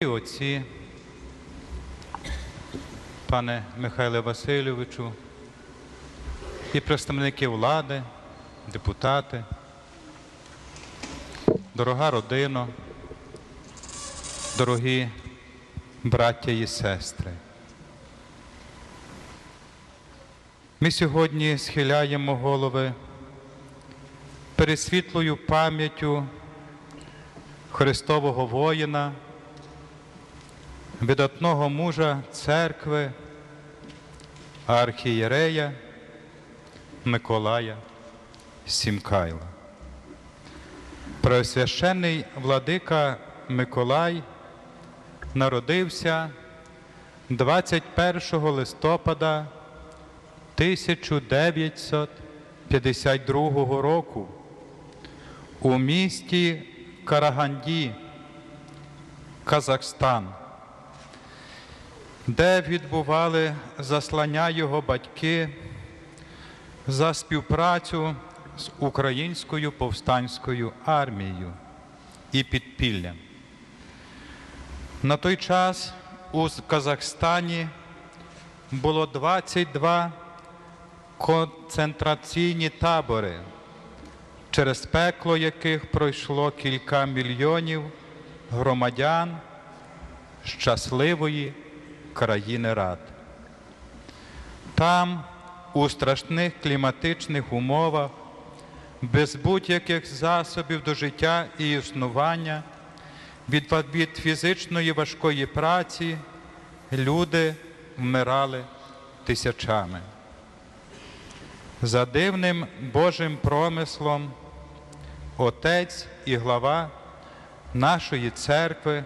І отці, пане Михайле Васильовичу, і представники влади, депутати, дорога родино, дорогі браття і сестри. Ми сьогодні схиляємо голови перед світлою пам'яттю Христового воїна, видатного мужа церкви, архієрея Миколая Сімкайла. Преосвященний владика Миколай народився 21 листопада 1952 року у місті Караганді, Казахстан, де відбували заслання його батьки за співпрацю з українською повстанською армією і підпіллям. На той час у Казахстані було 22 концентраційні табори, через пекло яких пройшло кілька мільйонів громадян щасливої країни рад. Там, у страшних кліматичних умовах, без будь-яких засобів до життя і існування, від, фізичної важкої праці люди вмирали тисячами. За дивним Божим промислом Отець і глава нашої церкви,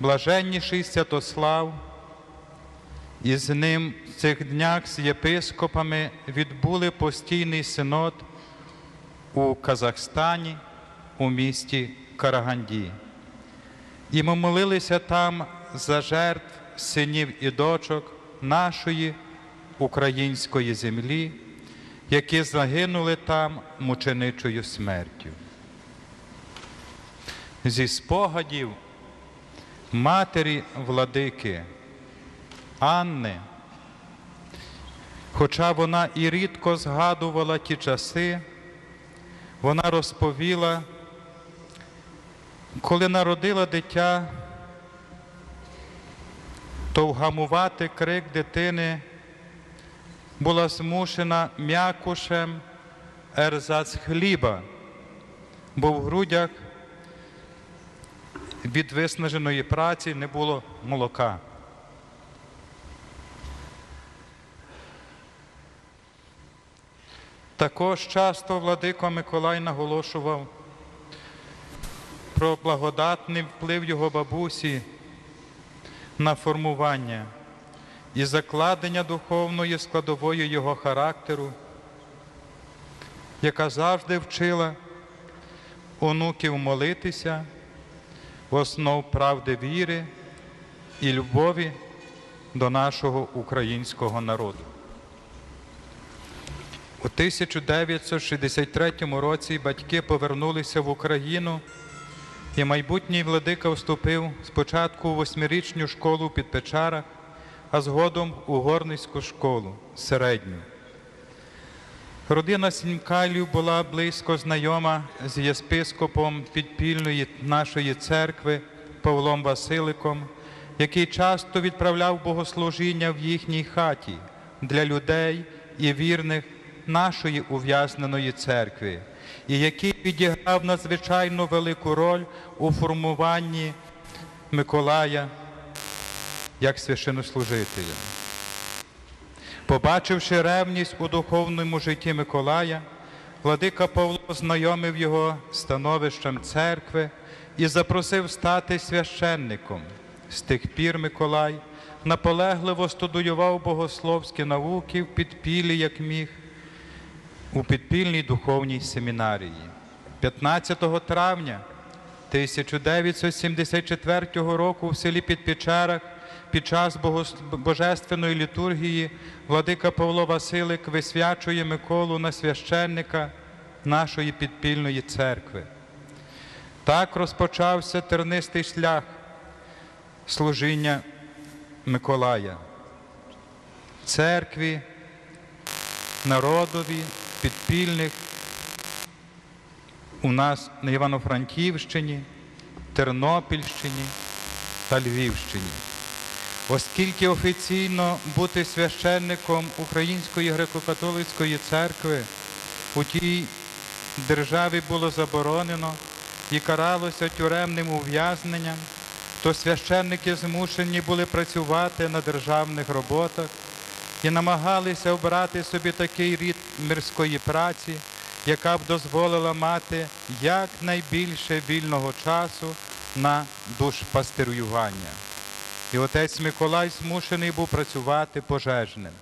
блаженніший Святослав, і з ним в цих днях з єпископами відбули постійний синод у Казахстані, у місті Караганді. І ми молилися там за жертв синів і дочок нашої української землі, які загинули там мученичою смертю. Зі спогадів матері владики Анни, хоча вона і рідко згадувала ті часи, вона розповіла, коли народила дитя, то вгамувати крик дитини була змушена м'якушем ерзац хліба, бо в грудях від виснаженої праці не було молока. Також часто владико Миколай наголошував про благодатний вплив його бабусі на формування і закладення духовної складової його характеру, яка завжди вчила онуків молитися основ правди віри і любові до нашого українського народу. У 1963 році батьки повернулися в Україну, і майбутній владика вступив спочатку у восьмирічну школу під Печарах, а згодом у горницьку школу середню. Родина Сінькалів була близько знайома з єспископом підпільної нашої церкви Павлом Василиком, який часто відправляв богослужіння в їхній хаті для людей і вірних нашої ув'язненої церкви, і який відіграв надзвичайно велику роль у формуванні Миколая як священнослужителя. Побачивши ревність у духовному житті Миколая, владика Павло знайомив його становищем церкви і запросив стати священником. З тих пір Миколай наполегливо студіював богословські науки в підпіллі, як міг, у підпільній духовній семінарії. 15 травня 1974 року в селі Підпечарах під час божественної літургії владика Павло Василик висвячує Миколу на священника нашої підпільної церкви. Так розпочався тернистий шлях служіння Миколая, церкві, народові, підпільних у нас на Івано-Франківщині, Тернопільщині та Львівщині. Оскільки офіційно бути священником Української греко-католицької церкви у тій державі було заборонено і каралося тюремним ув'язненням, то священники змушені були працювати на державних роботах і намагалися обрати собі такий рід мирської праці, яка б дозволила мати якнайбільше вільного часу на душпастерювання. І отець Миколай змушений був працювати пожежним.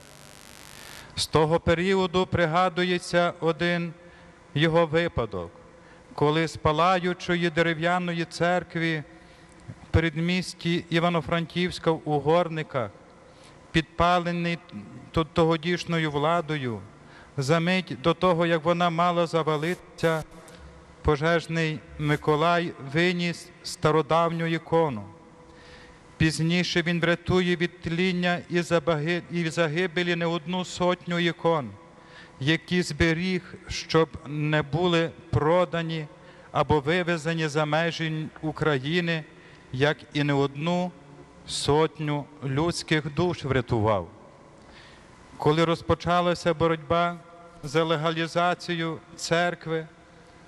З того періоду пригадується один його випадок, коли з палаючої дерев'яної церкви в передмісті Івано-Франківська в Угорниках, підпалений т- тогодішньою владою, за мить до того, як вона мала завалитися, пожежний Миколай виніс стародавню ікону. Пізніше він врятує від тління і загибелі не одну сотню ікон, які зберіг, щоб не були продані або вивезені за межі України, як і не одну сотню людських душ врятував. Коли розпочалася боротьба за легалізацію церкви,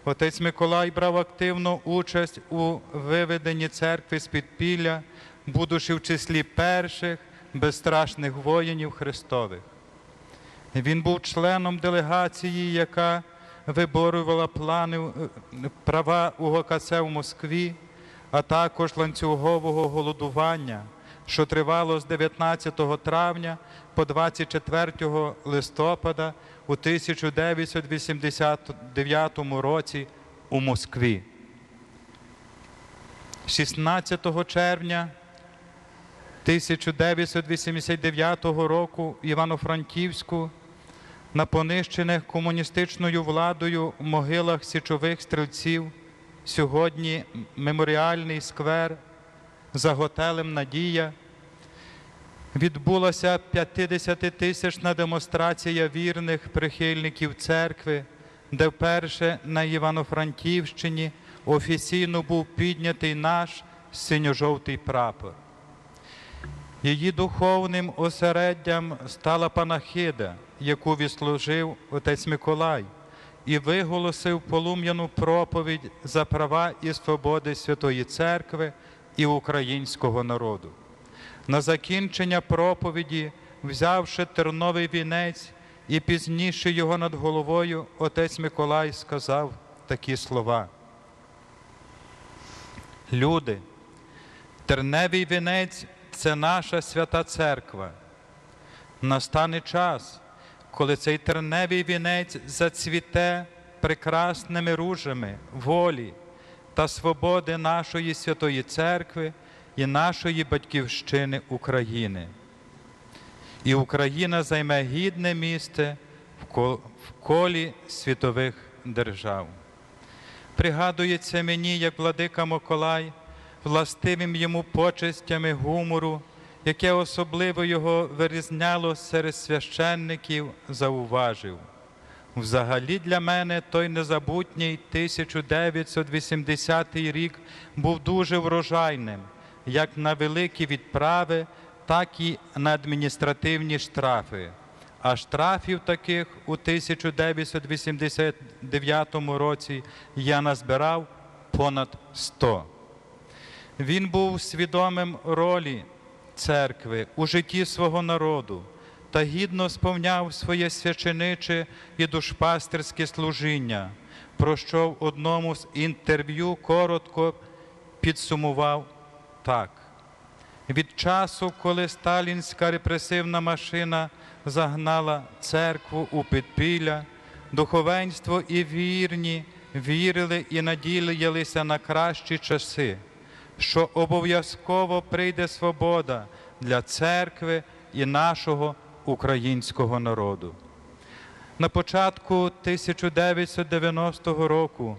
отець Миколай брав активну участь у виведенні церкви з підпілля, будучи в числі перших безстрашних воїнів Христових. Він був членом делегації, яка виборювала плани е, права УГКЦ в Москві, а також ланцюгового голодування, що тривало з 19 травня по 24 листопада у 1989 році у Москві. 16 червня 1989 року в Івано-Франківську на понищених комуністичною владою могилах січових стрільців сьогодні меморіальний сквер за готелем Надія відбулася 50-тисячна демонстрація вірних прихильників церкви, де вперше на Івано-Франківщині офіційно був піднятий наш синьо-жовтий прапор. Її духовним осереддям стала панахида, яку відслужив отець Миколай, і виголосив полум'яну проповідь за права і свободи Святої Церкви і українського народу. На закінчення проповіді, взявши терновий вінець і пізніше його над головою, отець Миколай сказав такі слова. Люди, терневий вінець це наша свята церква. Настане час, коли цей терневий вінець зацвіте прекрасними ружами волі та свободи нашої святої церкви і нашої батьківщини України. І Україна займе гідне місце в колі світових держав. Пригадується мені, як владика Миколай, властивим йому почестями гумору, яке особливо його вирізняло серед священників, зауважив. Взагалі для мене той незабутній 1980 рік був дуже врожайним, як на великі відправи, так і на адміністративні штрафи. А штрафів таких у 1989 році я назбирав понад 100. Він був свідомим ролі церкви у житті свого народу та гідно сповняв своє священиче і душпастерське служіння, про що в одному з інтерв'ю коротко підсумував так. Від часу, коли сталінська репресивна машина загнала церкву у підпілля, духовенство і вірні вірили і надіялися на кращі часи, що обов'язково прийде свобода для церкви і нашого українського народу. На початку 1990 року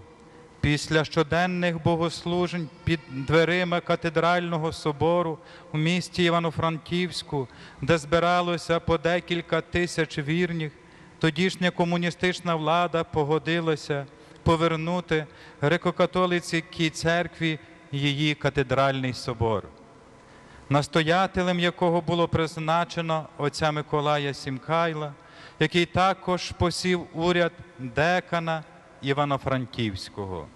Після щоденних богослужень під дверима катедрального собору у місті Івано-Франківську, де збиралося по декілька тисяч вірних, тодішня комуністична влада погодилася повернути греко-католицькій церкві її катедральний собор, настоятелем якого було призначено отця Миколая Сімкайла, який також посів уряд декана Івано-Франківського.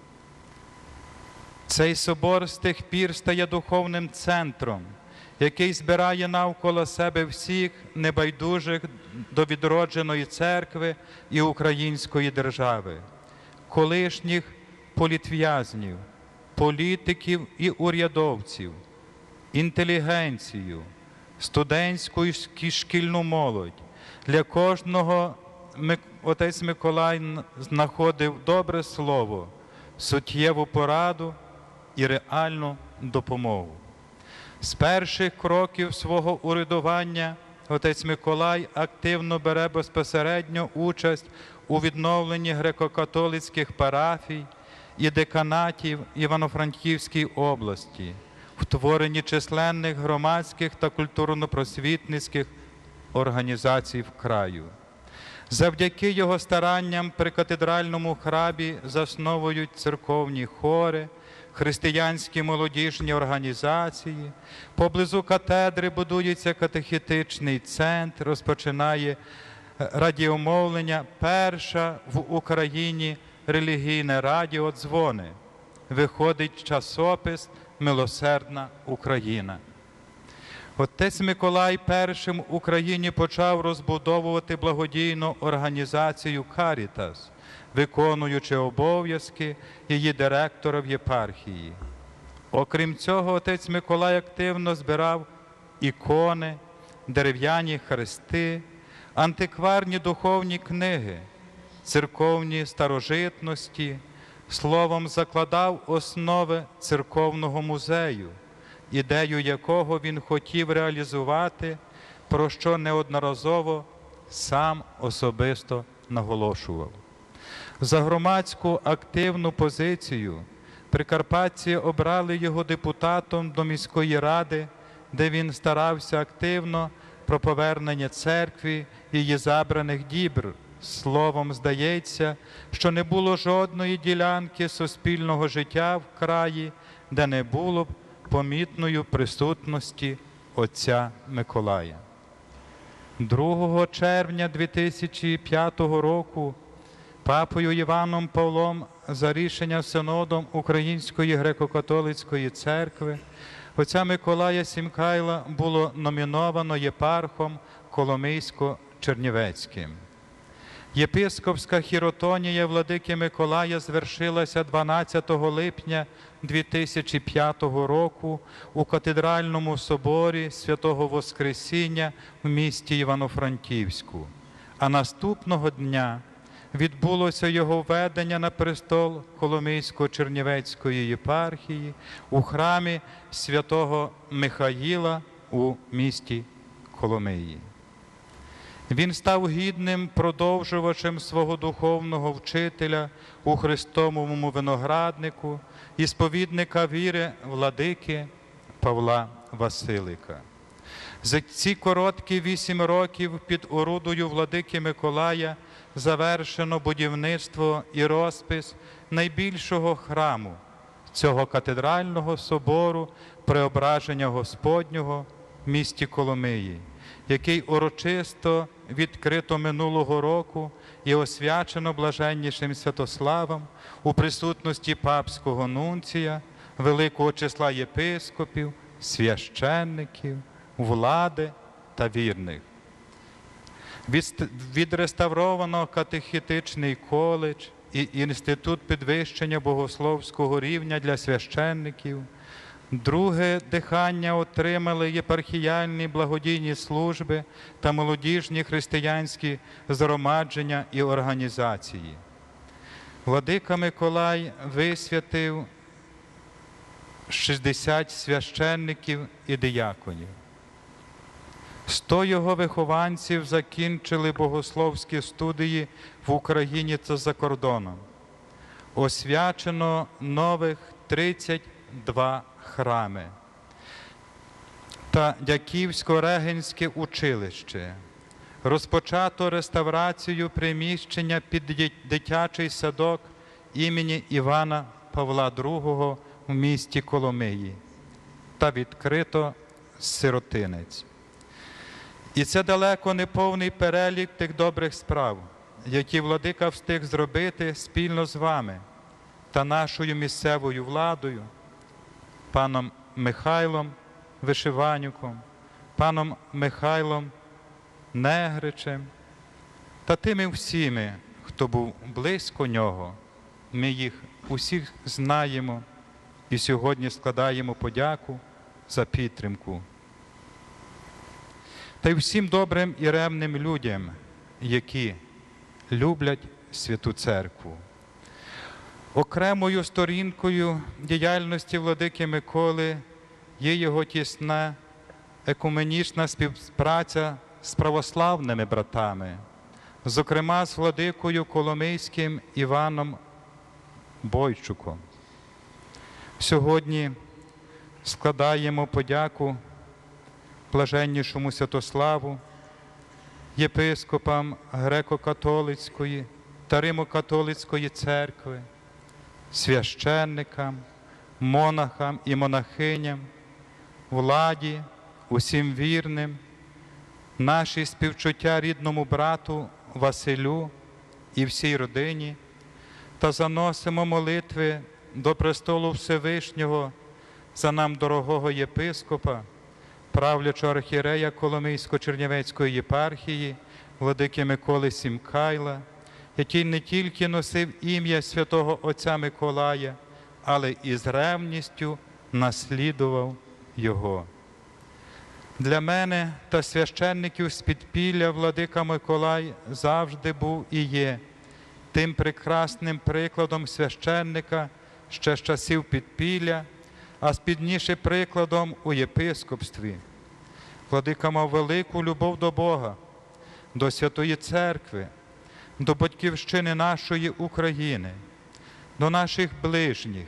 Цей собор з тих пір стає духовним центром, який збирає навколо себе всіх небайдужих до відродженої церкви і української держави, колишніх політв'язнів, політиків і урядовців, інтелігенцію, студентську і шкільну молодь. Для кожного отець Миколай знаходив добре слово, суттєву пораду і реальну допомогу. З перших кроків свого урядування отець Миколай активно бере безпосередньо участь у відновленні греко-католицьких парафій і деканатів Івано-Франківській області, в численних громадських та культурно-просвітницьких організацій в краю. Завдяки його старанням при катедральному храбі засновують церковні хори, християнські молодіжні організації. Поблизу катедри будується катехітичний центр, розпочинає е, радіомовлення, перша в Україні релігійне радіо дзвони. Виходить часопис Милосердна Україна. Отець Миколай першим в Україні почав розбудовувати благодійну організацію Карітас, виконуючи обов'язки її директора в єпархії. Окрім цього, отець Миколай активно збирав ікони, дерев'яні хрести, антикварні духовні книги, церковні старожитності, словом закладав основи церковного музею ідею якого він хотів реалізувати, про що неодноразово сам особисто наголошував. За громадську активну позицію прикарпатці обрали його депутатом до міської ради, де він старався активно про повернення церкві її забраних дібр. Словом, здається, що не було жодної ділянки суспільного життя в краї, де не було б помітною присутності отця Миколая. 2 червня 2005 року папою Іваном Павлом за рішення Синодом Української греко-католицької церкви отця Миколая Сімкайла було номіновано єпархом Коломийсько-Чернівецьким. Єпископська хіротонія владики Миколая звершилася 12 липня 2005 року у катедральному соборі святого Воскресіння в місті Івано-Франківську. А наступного дня відбулося його введення на престол Коломийсько-Чернівецької єпархії у храмі святого Михаїла у місті Коломиї. Він став гідним продовжувачем свого духовного вчителя у Христовому винограднику і сповідника віри владики Павла Василика. За ці короткі вісім років під орудою владики Миколая завершено будівництво і розпис найбільшого храму цього катедрального собору Преображення Господнього в місті Коломиї, який урочисто відкрито минулого року і освячено блаженнішим Святославом у присутності папського нунція, великого числа єпископів, священників, влади та вірних. Відреставровано катехітичний коледж і інститут підвищення богословського рівня для священників. Друге дихання отримали єпархіяльні благодійні служби та молодіжні християнські згромадження і організації. Владика Миколай висвятив 60 священників і дияконів. Сто його вихованців закінчили богословські студії в Україні та за кордоном. освячено нових 32 храми та Дяківсько-Регенське училище. Розпочато реставрацію приміщення під дитячий садок імені Івана Павла II в місті Коломиї та відкрито сиротинець. І це далеко не повний перелік тих добрих справ, які владика встиг зробити спільно з вами та нашою місцевою владою, паном Михайлом Вишиванюком, паном Михайлом Негричем та тими всіми, хто був близько нього. Ми їх усіх знаємо і сьогодні складаємо подяку за підтримку. Та й всім добрим і ревним людям, які люблять Святу Церкву. Окремою сторінкою діяльності владики Миколи є його тісна екуменічна співпраця з православними братами, зокрема з владикою Коломийським Іваном Бойчуком. Сьогодні складаємо подяку блаженнішому Святославу, єпископам греко-католицької та Римо-католицької церкви, священникам, монахам і монахиням, владі, усім вірним, наші співчуття рідному брату Василю і всій родині, та заносимо молитви до престолу Всевишнього за нам дорогого єпископа, правлячого архієрея Коломийсько-Чернівецької єпархії, владики Миколи Сімкайла, який не тільки носив ім'я святого Отця Миколая, але і з ревністю наслідував його. Для мене та священників з підпілля владика Миколай завжди був і є тим прекрасним прикладом священника ще з часів підпілля, а спідніше прикладом у єпископстві. Владика мав велику любов до Бога, до Святої Церкви, до батьківщини нашої України, до наших ближніх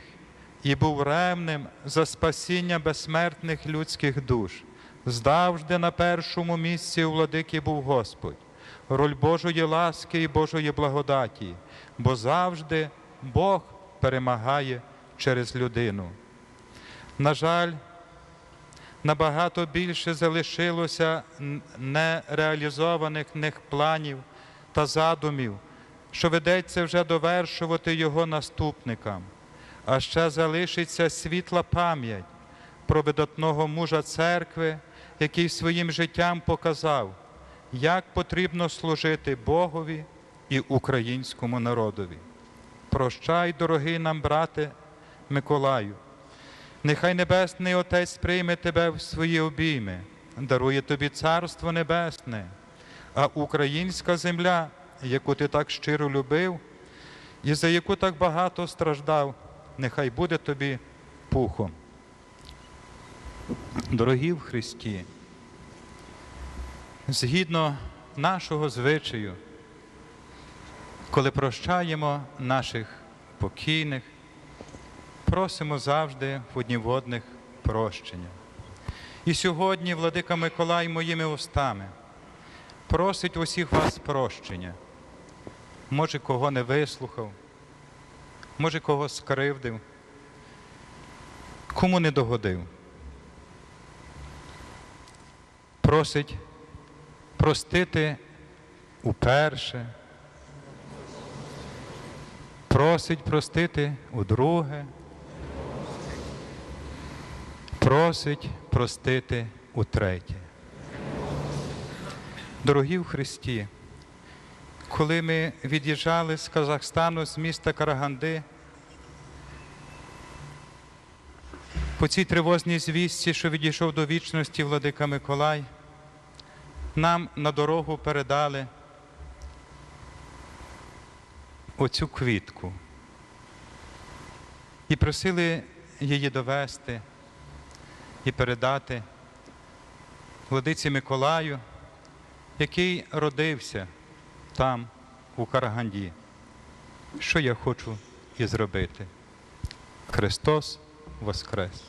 і був ревним за спасіння безсмертних людських душ. Завжди на першому місці у владики був Господь, роль Божої ласки і Божої благодаті, бо завжди Бог перемагає через людину. На жаль, набагато більше залишилося нереалізованих них планів та задумів, що ведеться вже довершувати його наступникам, а ще залишиться світла пам'ять про видатного мужа церкви, який своїм життям показав, як потрібно служити Богові і українському народові. Прощай, дорогий нам брате Миколаю. Нехай Небесний Отець прийме тебе в свої обійми, дарує тобі Царство Небесне, а українська земля, яку ти так щиро любив і за яку так багато страждав, нехай буде тобі пухом. Дорогі в Христі, згідно нашого звичаю, коли прощаємо наших покійних, просимо завжди в одніводних прощення. І сьогодні владика Миколай моїми устами просить усіх вас прощення. Може, кого не вислухав, може, кого скривдив, кому не догодив. Просить простити уперше, просить простити удруге, просить простити утретє. Дорогі в Христі, коли ми від'їжджали з Казахстану, з міста Караганди, по цій тривозній звістці, що відійшов до вічності владика Миколай, нам на дорогу передали оцю квітку і просили її довести і передати владиці Миколаю, який родився там, у Караганді. Що я хочу і зробити. Христос Воскрес!